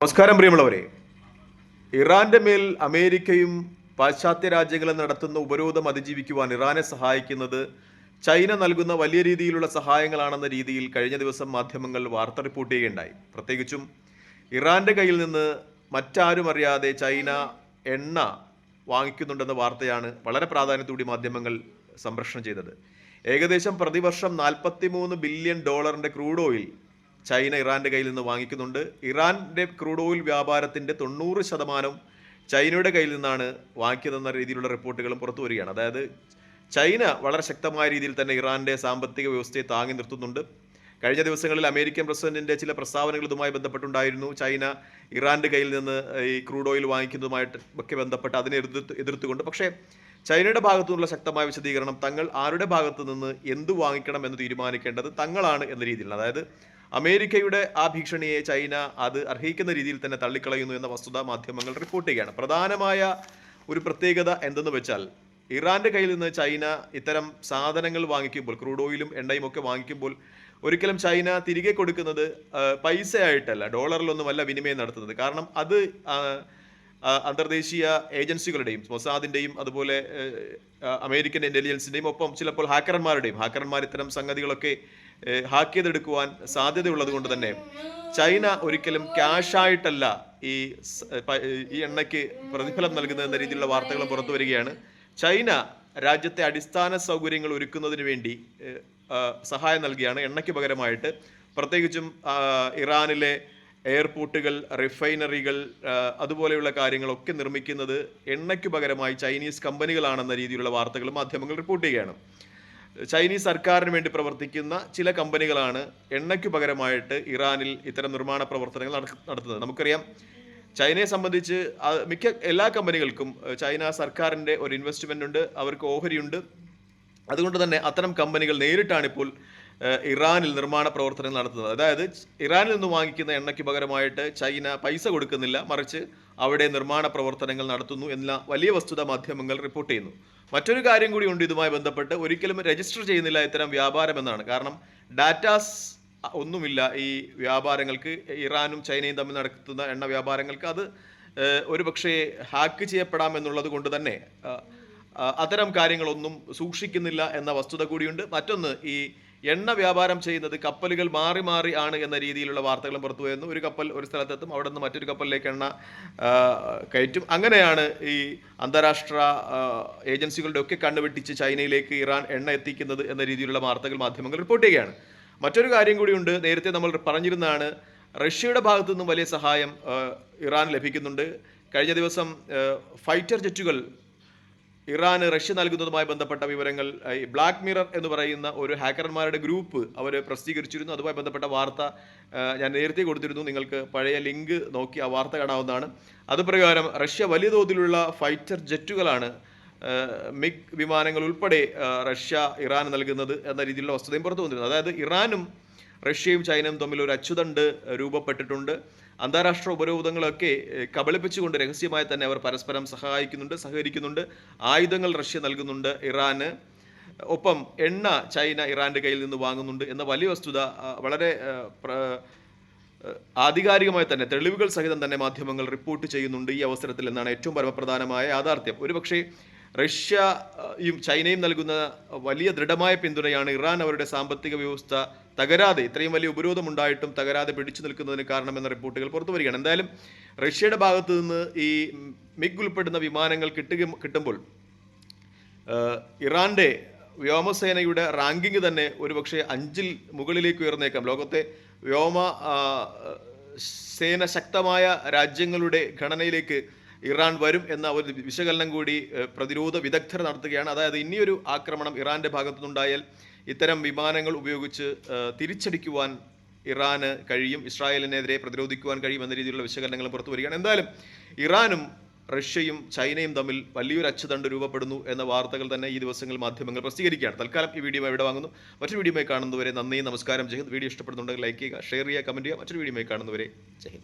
നമസ്കാരം പ്രിയമുള്ളവരെ. ഇറാന്റെ മേൽ അമേരിക്കയും പാശ്ചാത്യ രാജ്യങ്ങളും നടത്തുന്ന ഉപരോധം അതിജീവിക്കുവാൻ ഇറാനെ സഹായിക്കുന്നത് ചൈന നൽകുന്ന വലിയ രീതിയിലുള്ള സഹായങ്ങളാണെന്ന രീതിയിൽ കഴിഞ്ഞ ദിവസം മാധ്യമങ്ങൾ വാർത്ത റിപ്പോർട്ട് ചെയ്യുകയുണ്ടായി. പ്രത്യേകിച്ചും ഇറാന്റെ കയ്യിൽ നിന്ന് മറ്റാരും അറിയാതെ ചൈന എണ്ണ വാങ്ങിക്കുന്നുണ്ടെന്ന വാർത്തയാണ് വളരെ പ്രാധാന്യത്തോടെ മാധ്യമങ്ങൾ സംപ്രേഷണം ചെയ്തത്. ഏകദേശം പ്രതിവർഷം നാൽപ്പത്തി മൂന്ന് ബില്യൺ ഡോളറിന്റെ ക്രൂഡ് ഓയിൽ ചൈന ഇറാന്റെ കയ്യിൽ നിന്ന് വാങ്ങിക്കുന്നുണ്ട്. ഇറാന്റെ ക്രൂഡ് ഓയിൽ വ്യാപാരത്തിന്റെ തൊണ്ണൂറ് ശതമാനം ചൈനയുടെ കയ്യിൽ നിന്നാണ് വാങ്ങിക്കുന്നതെന്ന രീതിയിലുള്ള റിപ്പോർട്ടുകളും പുറത്തു വരികയാണ്. അതായത് ചൈന വളരെ ശക്തമായ രീതിയിൽ തന്നെ ഇറാന്റെ സാമ്പത്തിക വ്യവസ്ഥയെ താങ്ങി നിർത്തുന്നുണ്ട്. കഴിഞ്ഞ ദിവസങ്ങളിൽ അമേരിക്കൻ പ്രസിഡന്റിന്റെ ചില പ്രസ്താവനകൾ ഇതുമായി ബന്ധപ്പെട്ടുണ്ടായിരുന്നു. ചൈന ഇറാന്റെ കയ്യിൽ നിന്ന് ഈ ക്രൂഡ് ഓയിൽ വാങ്ങിക്കുന്നതുമായിട്ട് ഒക്കെ ബന്ധപ്പെട്ട് അതിനെ എതിർത്ത് എതിർത്തുകൊണ്ട്. പക്ഷേ ചൈനയുടെ ഭാഗത്തു നിന്നുള്ള ശക്തമായ വിശദീകരണം തങ്ങൾ ആരുടെ ഭാഗത്തു നിന്ന് എന്ത് വാങ്ങിക്കണം എന്ന് തീരുമാനിക്കേണ്ടത് തങ്ങളാണ് എന്ന രീതിയിലാണ്. അതായത് അമേരിക്കയുടെ ആ ഭീഷണിയെ ചൈന അത് അർഹിക്കുന്ന രീതിയിൽ തന്നെ തള്ളിക്കളയുന്നു എന്ന വസ്തുത മാധ്യമങ്ങൾ റിപ്പോർട്ട് ചെയ്യുകയാണ്. പ്രധാനമായ ഒരു പ്രത്യേകത എന്തെന്ന് വെച്ചാൽ ഇറാന്റെ കയ്യിൽ നിന്ന് ചൈന ഇത്തരം സാധനങ്ങൾ വാങ്ങിക്കുമ്പോൾ ക്രൂഡ് ഓയിലും എണ്ണയും ഒക്കെ വാങ്ങിക്കുമ്പോൾ ഒരിക്കലും ചൈന തിരികെ കൊടുക്കുന്നത് പൈസയായിട്ടല്ല ഡോളറിലൊന്നുമല്ല വിനിമയം നടത്തുന്നത്. കാരണം അത് അന്തർദേശീയ ഏജൻസികളുടെയും മൊസാദിന്റെയും അതുപോലെ അമേരിക്കൻ ഇന്റലിജൻസിന്റെയും ഒപ്പം ചിലപ്പോൾ ഹാക്കർമാരുടെയും ഹാക്കർമാർ ഇത്തരം സംഗതികളൊക്കെ ഹാക്ക് ചെയ്തെടുക്കുവാൻ സാധ്യതയുള്ളത് കൊണ്ട് തന്നെ ചൈന ഒരിക്കലും ക്യാഷായിട്ടല്ല ഈ ഈ എണ്ണയ്ക്ക് പ്രതിഫലം നൽകുന്നതെന്ന രീതിയിലുള്ള വാർത്തകൾ പുറത്തു വരികയാണ്. ചൈന രാജ്യത്തെ അടിസ്ഥാന സൗകര്യങ്ങൾ ഒരുക്കുന്നതിന് വേണ്ടി സഹായം നൽകിയാണ്. എണ്ണയ്ക്ക് പകരമായിട്ട് പ്രത്യേകിച്ചും ഇറാനിലെ എയർപോർട്ടുകൾ റിഫൈനറികൾ അതുപോലെയുള്ള കാര്യങ്ങളൊക്കെ നിർമ്മിക്കുന്നത് എണ്ണയ്ക്ക് പകരമായി ചൈനീസ് കമ്പനികളാണെന്ന രീതിയിലുള്ള വാർത്തകൾ മാധ്യമങ്ങൾ റിപ്പോർട്ട് ചെയ്യുകയാണ്. ചൈനീസ് സർക്കാരിന് വേണ്ടി പ്രവർത്തിക്കുന്ന ചില കമ്പനികളാണ് എണ്ണയ്ക്ക് പകരമായിട്ട് ഇറാനിൽ ഇത്തരം നിർമ്മാണ പ്രവർത്തനങ്ങൾ നടത്തുന്നത്. നമുക്കറിയാം ചൈനയെ സംബന്ധിച്ച് മിക്ക എല്ലാ കമ്പനികൾക്കും ചൈന സർക്കാരിന്റെ ഒരു ഇൻവെസ്റ്റ്മെന്റ് ഉണ്ട് അവർക്ക് ഓഹരിയുണ്ട്. അതുകൊണ്ട് തന്നെ അത്തരം കമ്പനികൾ നേരിട്ടാണ് ഇപ്പോൾ ഇറാനിൽ നിർമ്മാണ പ്രവർത്തനങ്ങൾ നടത്തുന്നത്. അതായത് ഇറാനിൽ നിന്ന് വാങ്ങിക്കുന്ന എണ്ണയ്ക്ക് പകരമായിട്ട് ചൈന പൈസ കൊടുക്കുന്നില്ല. മറിച്ച് അവിടെ നിർമ്മാണ പ്രവർത്തനങ്ങൾ നടത്തുന്നു എന്ന വലിയ വസ്തുത മാധ്യമങ്ങൾ റിപ്പോർട്ട് ചെയ്യുന്നു. മറ്റൊരു കാര്യം കൂടി ഉണ്ട് ഇതുമായി ബന്ധപ്പെട്ട്. ഒരിക്കലും രജിസ്റ്റർ ചെയ്യുന്നില്ല ഇത്തരം വ്യാപാരം എന്നാണ്. കാരണം ഡാറ്റാസ് ഒന്നുമില്ല ഈ വ്യാപാരങ്ങൾക്ക്. ഇറാനും ചൈനയും തമ്മിൽ നടത്തുന്ന എണ്ണ വ്യാപാരങ്ങൾക്ക് അത് ഒരു പക്ഷേ ഹാക്ക് ചെയ്യപ്പെടാം എന്നുള്ളത് കൊണ്ട് തന്നെ അത്തരം കാര്യങ്ങളൊന്നും സൂക്ഷിക്കുന്നില്ല എന്ന വസ്തുത കൂടിയുണ്ട്. മറ്റൊന്ന് ഈ എണ്ണ വ്യാപാരം ചെയ്യുന്നത് കപ്പലുകൾ മാറി മാറി ആണ് എന്ന രീതിയിലുള്ള വാർത്തകളും പുറത്തു വരുന്നു ഒരു കപ്പൽ ഒരു സ്ഥലത്തെത്തും അവിടെ നിന്ന് മറ്റൊരു കപ്പലിലേക്ക് എണ്ണ കയറ്റും. അങ്ങനെയാണ് ഈ അന്താരാഷ്ട്ര ഏജൻസികളുടെ ഒക്കെ കണ്ണുവെട്ടിച്ച് ചൈനയിലേക്ക് ഇറാൻ എണ്ണ എത്തിക്കുന്നത് എന്ന രീതിയിലുള്ള വാർത്തകൾ മാധ്യമങ്ങൾ റിപ്പോർട്ട് ചെയ്യുകയാണ്. മറ്റൊരു കാര്യം കൂടിയുണ്ട് നേരത്തെ നമ്മൾ പറഞ്ഞിരുന്നതാണ് റഷ്യയുടെ ഭാഗത്തു നിന്നും വലിയ സഹായം ഇറാൻ ലഭിക്കുന്നുണ്ട്. കഴിഞ്ഞ ദിവസം ഫൈറ്റർ ജെറ്റുകൾ ഇറാന് റഷ്യ നൽകുന്നതുമായി ബന്ധപ്പെട്ട വിവരങ്ങൾ ഈ ബ്ലാക്ക് മിറർ എന്ന് പറയുന്ന ഒരു ഹാക്കർമാരുടെ ഗ്രൂപ്പ് അവർ പ്രസിദ്ധീകരിച്ചിരുന്നു. അതുമായി ബന്ധപ്പെട്ട വാർത്ത ഞാൻ നേരത്തെ കൊടുത്തിരുന്നു. നിങ്ങൾക്ക് പഴയ ലിങ്ക് നോക്കി ആ വാർത്ത കാണാവുന്നതാണ്. അതുപ്രകാരം റഷ്യ വലിയ തോതിലുള്ള ഫൈറ്റർ ജെറ്റുകളാണ് മിഗ് വിമാനങ്ങൾ ഉൾപ്പെടെ റഷ്യ ഇറാന് നൽകുന്നത് എന്ന രീതിയിലുള്ള വസ്തുതയും പുറത്തു വന്നിരുന്നു. അതായത് ഇറാനും റഷ്യയും ചൈനയും തമ്മിൽ ഒരു അച്ചുതണ്ട് രൂപപ്പെട്ടിട്ടുണ്ട്. അന്താരാഷ്ട്ര ഉപരോധങ്ങളൊക്കെ കബളിപ്പിച്ചുകൊണ്ട് രഹസ്യമായി തന്നെ അവർ പരസ്പരം സഹായിക്കുന്നുണ്ട് സഹകരിക്കുന്നുണ്ട്. ആയുധങ്ങൾ റഷ്യ നൽകുന്നുണ്ട് ഇറാന്. ഒപ്പം എണ്ണ ചൈന ഇറാന്റെ കയ്യിൽ നിന്ന് വാങ്ങുന്നുണ്ട് എന്ന വലിയ വസ്തുത വളരെ ആധികാരികമായി തന്നെ തെളിവുകൾ സഹിതം തന്നെ മാധ്യമങ്ങൾ റിപ്പോർട്ട് ചെയ്യുന്നുണ്ട് ഈ അവസരത്തിൽ എന്നാണ് ഏറ്റവും പരമപ്രധാനമായ യാഥാർത്ഥ്യം. ഒരുപക്ഷെ റഷ്യയും ചൈനയും നൽകുന്ന വലിയ ദൃഢമായ പിന്തുണയാണ് ഇറാൻ അവരുടെ സാമ്പത്തിക വ്യവസ്ഥ തകരാതെ ഇത്രയും വലിയ ഉപരോധം ഉണ്ടായിട്ടും തകരാതെ പിടിച്ചു നിൽക്കുന്നതിന് കാരണമെന്ന റിപ്പോർട്ടുകൾ പുറത്തു വരികയാണ്. എന്തായാലും റഷ്യയുടെ ഭാഗത്തു നിന്ന് ഈ മിഗ് ഉൾപ്പെടുന്ന വിമാനങ്ങൾ കിട്ടുക കിട്ടുമ്പോൾ ഇറാന്റെ വ്യോമസേനയുടെ റാങ്കിങ് തന്നെ ഒരുപക്ഷെ അഞ്ചിൽ മുകളിലേക്ക് ഉയർന്നേക്കാം. ലോകത്തെ വ്യോമ സേന ശക്തമായ രാജ്യങ്ങളുടെ ഘടനയിലേക്ക് ഇറാൻ വരും എന്ന ഒരു വിശകലനം കൂടി പ്രതിരോധ വിദഗ്ധർ നടത്തുകയാണ്. അതായത് ഇനിയൊരു ആക്രമണം ഇറാന്റെ ഭാഗത്തുനിന്നുണ്ടായാൽ ഇത്തരം വിമാനങ്ങൾ ഉപയോഗിച്ച് തിരിച്ചടിക്കുവാൻ ഇറാന് കഴിയും ഇസ്രായേലിനെതിരെ പ്രതിരോധിക്കുവാൻ കഴിയും എന്ന രീതിയിലുള്ള വിശകലനങ്ങൾ പുറത്തു വരികയാണ്. എന്തായാലും ഇറാനും റഷ്യയും ചൈനയും തമ്മിൽ വലിയൊരു അച്ചുതണ്ട് രൂപപ്പെടുന്നു എന്ന വാർത്തകൾ തന്നെ ഈ ദിവസങ്ങളിൽ മാധ്യമങ്ങൾ പ്രസിദ്ധീകരിക്കുകയാണ്. തൽക്കാലം ഈ വീഡിയോ ഇവിടെ വാങ്ങുന്നു. മറ്റൊരു വീഡിയോയുമായി കാണുന്നവരെ നന്ദി നമസ്കാരം ജയ് വീഡിയോ ഇഷ്ടപ്പെടുന്നുണ്ടെങ്കിൽ ലൈക്ക് ചെയ്യുക ഷെയർ ചെയ്യുക കമന്റ് ചെയ്യുക. മറ്റൊരു വീഡിയോയുമായി കാണുന്നവരെ ജയ്